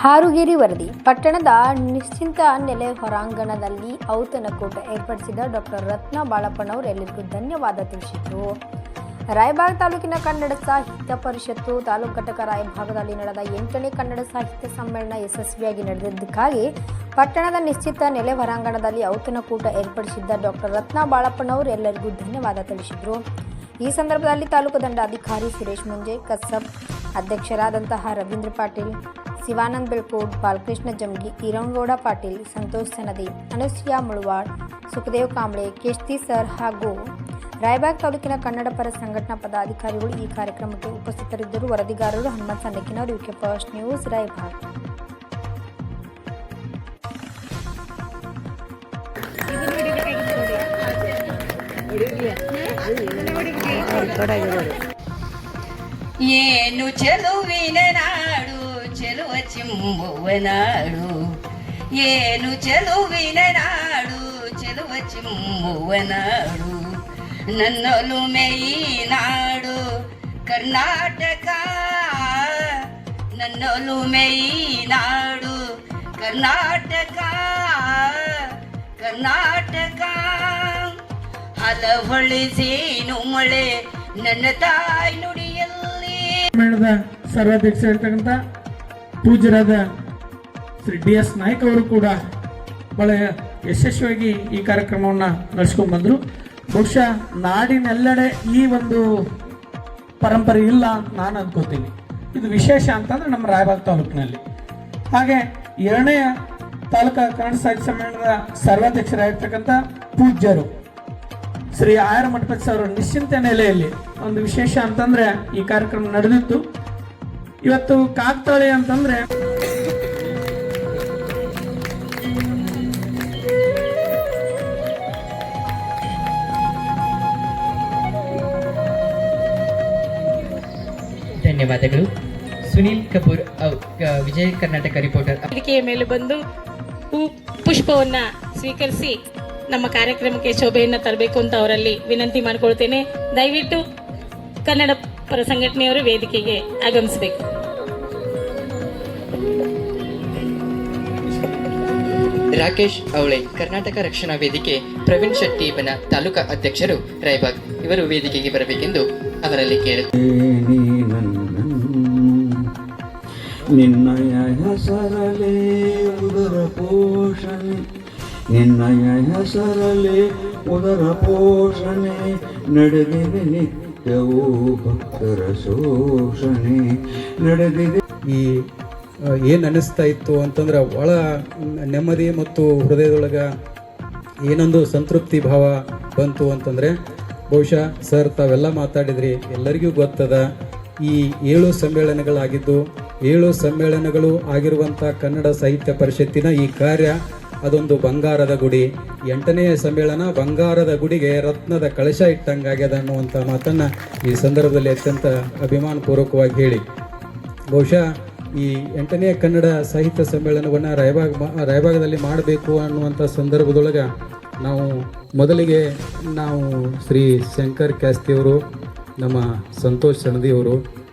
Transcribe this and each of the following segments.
ಹಾರುಗೇರಿ ವರದಿ. ಪಟ್ಟಣದ ನಿಶ್ಚಿಂತ ನೆಲೆ ಹೊರಾಂಗಣದಲ್ಲಿ ಔತಣಕೂಟ ಏರ್ಪಡಿಸಿದ ಡಾಕ್ಟರ್ ರತ್ನ ಬಾಳಪ್ಪನವರು ಎಲ್ಲರಿಗೂ ಧನ್ಯವಾದ ತಿಳಿಸಿದರು. ರಾಯಭಾಗ ತಾಲೂಕಿನ ಕನ್ನಡ ಸಾಹಿತ್ಯ ಪರಿಷತ್ತು ತಾಲೂಕು ಘಟಕ ರಾಯಭಾಗದಲ್ಲಿ ನಡೆದ ಎಂಟನೇ ಕನ್ನಡ ಸಾಹಿತ್ಯ ಸಮ್ಮೇಳನ ಯಶಸ್ವಿಯಾಗಿ ನಡೆದಿದ್ದಕ್ಕಾಗಿ ಪಟ್ಟಣದ ನಿಶ್ಚಿತ ನೆಲೆ ಹೊರಾಂಗಣದಲ್ಲಿ ಔತಣಕೂಟ ಏರ್ಪಡಿಸಿದ್ದ ಡಾಕ್ಟರ್ ರತ್ನ ಬಾಳಪ್ಪನವರು ಎಲ್ಲರಿಗೂ ಧನ್ಯವಾದ ತಿಳಿಸಿದರು. ಈ ಸಂದರ್ಭದಲ್ಲಿ ತಾಲೂಕು ದಂಡಾಧಿಕಾರಿ ಸುರೇಶ್ ಮುಂಜೆ ಕಸಬ್ ಅಧ್ಯಕ್ಷರಾದಂತಹ ರವೀಂದ್ರ ಪಾಟೀಲ್ ಶಿವಾನಂದ್ ಬೆಳ್ಕೋಡ್ ಬಾಲಕೃಷ್ಣ ಜಂಗಿ ಈರಂಗೌಡ ಪಾಟೀಲ್ ಸಂತೋಷ್ ಸನದಿ ಅನುಸೂಯ ಮುಳವಾಡ್ ಸುಖದೇವ್ ಕಾಂಬ್ಳೆ ಕೇಶ್ತಿ ಸರ್ ಹಾಗೂ ರಾಯಬಾಗ್ ತಾಲೂಕಿನ ಕನ್ನಡ ಪರ ಸಂಘಟನಾ ಪದಾಧಿಕಾರಿಗಳು ಈ ಕಾರ್ಯಕ್ರಮಕ್ಕೆ ಉಪಸ್ಥಿತರಿದ್ದರು. ವರದಿಗಾರರು ಹನುಮಂತ್ ಸಣ್ಣಕ್ಕಿನವರು ಯುಕೆ ಫಸ್ಟ್ ನ್ಯೂಸ್ ರಾಯಬಾಗ್. ಚೆಲುವಿನ ನಾಡು ಚೆಲುವ ಚಿಮ್ಮುವ ನಾಡು ಏನು ಚೆಲುವಿನ ನಾಡು ಚೆಲುವ ಚಿಮ್ಮುವ ನಾಡು ನನ್ನೊಲುಮೆ ಈ ನಾಡು ಕರ್ನಾಟಕ ನನ್ನೊಲುಮೆ ಈ ಸರ್ವಾಧ್ಯಕ್ಷ ಇರ್ತಕ್ಕಂಥ ಮಳೆ? ನನ್ನ ತಾಯಿ ನುಡಿಯಲ್ಲಿ. ಸಮ್ಮೇಳನದ ಸರ್ವಾಧ್ಯಕ್ಷರಾಗಿರ್ತಕ್ಕಂಥ ಪೂಜ್ಯರಾದ ಶ್ರೀ ಡಿ ಎಸ್ ನಾಯ್ಕ ಅವರು ಕೂಡ ಬಹಳ ಯಶಸ್ವಿಯಾಗಿ ಈ ಕಾರ್ಯಕ್ರಮವನ್ನು ನಡೆಸ್ಕೊಂಡು ಬಂದರು. ಬಹುಶಃ ನಾಡಿನೆಲ್ಲೆಡೆ ಈ ಒಂದು ಪರಂಪರೆ ಇಲ್ಲ ಅಂತ ನಾನು ಅನ್ಕೋತೀನಿ. ಇದು ವಿಶೇಷ ಅಂತಂದ್ರೆ ನಮ್ಮ ರಾಯಬಾಗ್ ತಾಲೂಕಿನಲ್ಲಿ. ಹಾಗೆ ಎರಡನೇ ತಾಲೂಕಾ ಕನ್ನಡ ಸಾಹಿತ್ಯ ಸಮ್ಮೇಳನದ ಸರ್ವಾಧ್ಯಕ್ಷರಾಗಿರ್ತಕ್ಕಂಥ ಪೂಜ್ಯರು. ಶ್ರೀ ಆಯರ ಮಠಪತಿ ಸರ್ ನಿಶ್ಚಿಂತ ನೆಲೆಯಲ್ಲಿ ಒಂದು ವಿಶೇಷ ಅಂತಂದ್ರೆ ಈ ಕಾರ್ಯಕ್ರಮ ನಡೆದಿತ್ತು ಇವತ್ತು ಕಾಕ್ತಾಳಿ ಅಂತಂದ್ರೆ ಧನ್ಯವಾದಗಳು. ಸುನೀಲ್ ಕಪೂರ್ ವಿಜಯ ಕರ್ನಾಟಕ ರಿಪೋರ್ಟರ್. ವೇದಿಕೆಯ ಮೇಲೆ ಬಂದು ಹೂ ಪುಷ್ಪವನ್ನ ಸ್ವೀಕರಿಸಿ ನಮ್ಮ ಕಾರ್ಯಕ್ರಮಕ್ಕೆ ಶೋಭೆಯನ್ನು ತರಬೇಕು ಅಂತ ಅವರಲ್ಲಿ ವಿನಂತಿ ಮಾಡಿಕೊಳ್ತೇನೆ. ದಯವಿಟ್ಟು ಕನ್ನಡ ಪರ ಸಂಘಟನೆಯವರು ವೇದಿಕೆಗೆ ಆಗಮಿಸಬೇಕು. ರಾಕೇಶ್ ಅವಳೆ ಕರ್ನಾಟಕ ರಕ್ಷಣಾ ವೇದಿಕೆ ಪ್ರವೀಣ್ ಶೆಟ್ಟಿ ಬನ ತಾಲೂಕಾ ಅಧ್ಯಕ್ಷರು ರೈಬಾಗ್ ಇವರು ವೇದಿಕೆಗೆ ಬರಬೇಕೆಂದು ಅವರಲ್ಲಿ ಕೇಳುತ್ತೇನೆ ನಿನ್ನಯ ಹೆಸರಲೇ ಉದರ ಪೋಷಣೆ ನಿನ್ನಯ ಹೆಸರಲ್ಲಿ ಉದರ ಪೋಷಣೆ, ನಡೆದಿದೆ ನಿತ್ಯವೂ ಭಕ್ತರ ಶೋಷಣೆ, ನಡೆದಿದೆ ಈ ಏನು ಅನ್ನಿಸ್ತಾ ಇತ್ತು ಅಂತಂದ್ರೆ ಒಳ ನೆಮ್ಮದಿ ಮತ್ತು ಹೃದಯದೊಳಗೆ ಏನೊಂದು ಸಂತೃಪ್ತಿ ಭಾವ ಬಂತು ಅಂತಂದರೆ, ಬಹುಶಃ ಸರ್ ತಾವೆಲ್ಲ ಮಾತಾಡಿದ್ರಿ, ಎಲ್ಲರಿಗೂ ಗೊತ್ತದ, ಈ ಏಳು ಸಮ್ಮೇಳನಗಳಾಗಿದ್ದು, ಏಳು ಸಮ್ಮೇಳನಗಳು ಆಗಿರುವಂಥ ಕನ್ನಡ ಸಾಹಿತ್ಯ ಪರಿಷತ್ತಿನ ಈ ಕಾರ್ಯ ಅದೊಂದು ಬಂಗಾರದ ಗುಡಿ. ಎಂಟನೆಯ ಸಮ್ಮೇಳನ ಬಂಗಾರದ ಗುಡಿಗೆ ರತ್ನದ ಕಳಶ ಇಟ್ಟಂಗಾಗ್ಯದ ಅನ್ನುವಂಥ ಮಾತನ್ನು ಈ ಸಂದರ್ಭದಲ್ಲಿ ಅತ್ಯಂತ ಅಭಿಮಾನಪೂರ್ವಕವಾಗಿ ಹೇಳಿ. ಬಹುಶಃ ಈ ಎಂಟನೇ ಕನ್ನಡ ಸಾಹಿತ್ಯ ಸಮ್ಮೇಳನವನ್ನು ರಾಯಭಾಗ ರಾಯಬಾಗದಲ್ಲಿ ಮಾಡಬೇಕು ಅನ್ನುವಂಥ ಸಂದರ್ಭದೊಳಗೆ ನಾವು ಮೊದಲಿಗೆ ನಾವು ಶ್ರೀ ಶಂಕರ್ ಕ್ಯಾಸ್ತಿಯವರು ನಮ್ಮ ಸಂತೋಷ್ ಸಣದಿಯವರು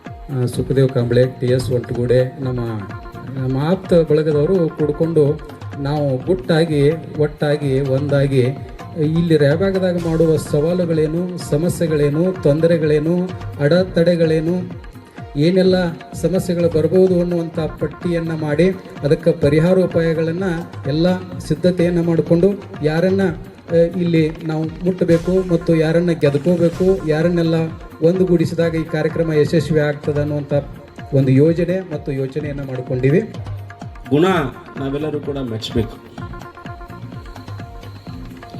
ಸುಖದೇವ್ ಕಾಂಬ್ಳೆ, ಟಿ ಎಸ್ ಒಂಟಗೂಡೆ, ನಮ್ಮ ನಮ್ಮ ಬಳಗದವರು ಕೂಡಿಕೊಂಡು ನಾವು ಗುಟ್ಟಾಗಿ ಒಟ್ಟಾಗಿ, ಒಂದಾಗಿ ಇಲ್ಲಿ ರ್ಯಾಬ್ಯಾಗದಾಗ ಮಾಡುವ ಸವಾಲುಗಳೇನು, ಸಮಸ್ಯೆಗಳೇನು, ತೊಂದರೆಗಳೇನು, ಅಡತಡೆಗಳೇನು, ಏನೆಲ್ಲ ಸಮಸ್ಯೆಗಳು ಬರ್ಬೋದು ಅನ್ನುವಂಥ ಪಟ್ಟಿಯನ್ನು ಮಾಡಿ ಅದಕ್ಕೆ ಪರಿಹಾರೋಪಾಯಗಳನ್ನು ಎಲ್ಲ ಸಿದ್ಧತೆಯನ್ನು ಮಾಡಿಕೊಂಡು ಯಾರನ್ನು ಇಲ್ಲಿ ನಾವು ಮುಟ್ಟಬೇಕು ಮತ್ತು ಯಾರನ್ನು ಗೆದ್ಕೋಬೇಕು, ಯಾರನ್ನೆಲ್ಲ ಒಂದುಗೂಡಿಸಿದಾಗ ಈ ಕಾರ್ಯಕ್ರಮ ಯಶಸ್ವಿ ಆಗ್ತದೆ ಅನ್ನುವಂಥ ಒಂದು ಯೋಜನೆ ಮತ್ತು ಯೋಚನೆಯನ್ನು ಮಾಡಿಕೊಂಡಿವಿ. ಗುಣ ನಾವೆಲ್ಲರೂ ಕೂಡ ಮೆಚ್ಚಬೇಕು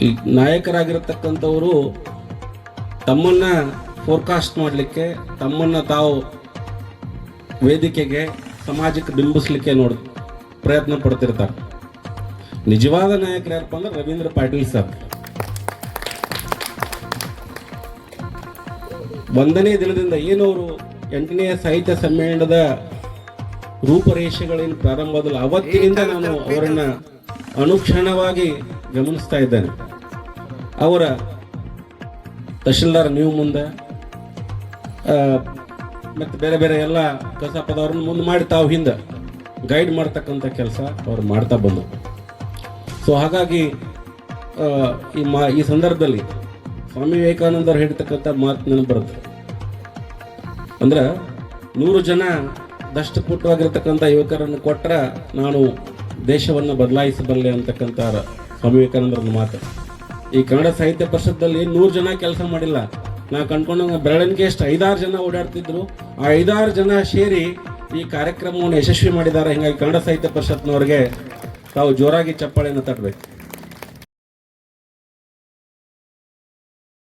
ಈ ನಾಯಕರಾಗಿರತಕ್ಕಂಥವರು ತಮ್ಮನ್ನ ಫೋರ್ಕಾಸ್ಟ್ ಮಾಡಲಿಕ್ಕೆ, ತಮ್ಮನ್ನ ತಾವು ವೇದಿಕೆಗೆ, ಸಮಾಜಕ್ಕೆ ಬಿಂಬಿಸ್ಲಿಕ್ಕೆ ನೋಡ್ ಪ್ರಯತ್ನ ಪಡ್ತಿರ್ತಾರೆ. ನಿಜವಾದ ನಾಯಕರು ಯಾರಪ್ಪ ಅಂದ್ರೆ ರವೀಂದ್ರ ಪಾಟೀಲ್ ಸರ್. ಒಂದನೇ ದಿನದಿಂದ ಏನವರು ಎಂಟನೇ ಸಾಹಿತ್ಯ ಸಮ್ಮೇಳನದ ರೂಪರೇಷೆಗಳೇನು ಪ್ರಾರಂಭವಾದಲ್ಲ ಅವತ್ತಿನಿಂದ ನಾನು ಅವರನ್ನ ಅನುಕ್ಷಣವಾಗಿ ಗಮನಿಸ್ತಾ ಇದ್ದೇನೆ. ಅವರ ತಹಶೀಲ್ದಾರ್ ನೀವು ಮುಂದೆ ಮತ್ತು ಬೇರೆ ಬೇರೆ ಎಲ್ಲ ಕಸಾಪದವ್ರನ್ನ ಮುಂದೆ ಮಾಡಿ ತಾವು ಹಿಂದೆ ಗೈಡ್ ಮಾಡ್ತಕ್ಕಂಥ ಕೆಲಸ ಅವ್ರು ಮಾಡ್ತಾ ಬಂದರು. ಸೊ ಹಾಗಾಗಿ ಈ ಮಾ ಈ ಸಂದರ್ಭದಲ್ಲಿ ಸ್ವಾಮಿ ವಿವೇಕಾನಂದರು ಹೇಳ್ತಕ್ಕಂಥ ಮಾತು ನೆನಪು ಬರುತ್ತೆ. ಅಂದ್ರೆ ನೂರು ಜನ ದಷ್ಟಪುಟ್ಟವಾಗಿರ್ತಕ್ಕಂಥ ಯುವಕರನ್ನು ಕೊಟ್ಟರೆ ನಾನು ದೇಶವನ್ನು ಬದಲಾಯಿಸಬಲ್ಲೆ ಅಂತಕ್ಕಂಥ ಸ್ವಾಮಿ ವಿವೇಕಾನಂದರ ಮಾತು. ಈ ಕನ್ನಡ ಸಾಹಿತ್ಯ ಪರಿಷತ್ತಲ್ಲಿ ನೂರು ಜನ ಕೆಲಸ ಮಾಡಿಲ್ಲ. ನಾ ಕಂಡ್ಕೊಂಡಂಗೆ ಬೆರಳಿಗೆ ಎಷ್ಟು ಐದಾರು ಜನ ಓಡಾಡ್ತಿದ್ರು. ಆ ಐದಾರು ಜನ ಸೇರಿ ಈ ಕಾರ್ಯಕ್ರಮವನ್ನು ಯಶಸ್ವಿ ಮಾಡಿದ್ದಾರೆ. ಹೀಗಾಗಿ ಕನ್ನಡ ಸಾಹಿತ್ಯ ಪರಿಷತ್ನವ್ರಿಗೆ ತಾವು ಜೋರಾಗಿ ಚಪ್ಪಾಳೆಯನ್ನು ತಟ್ಟಬೇಕು.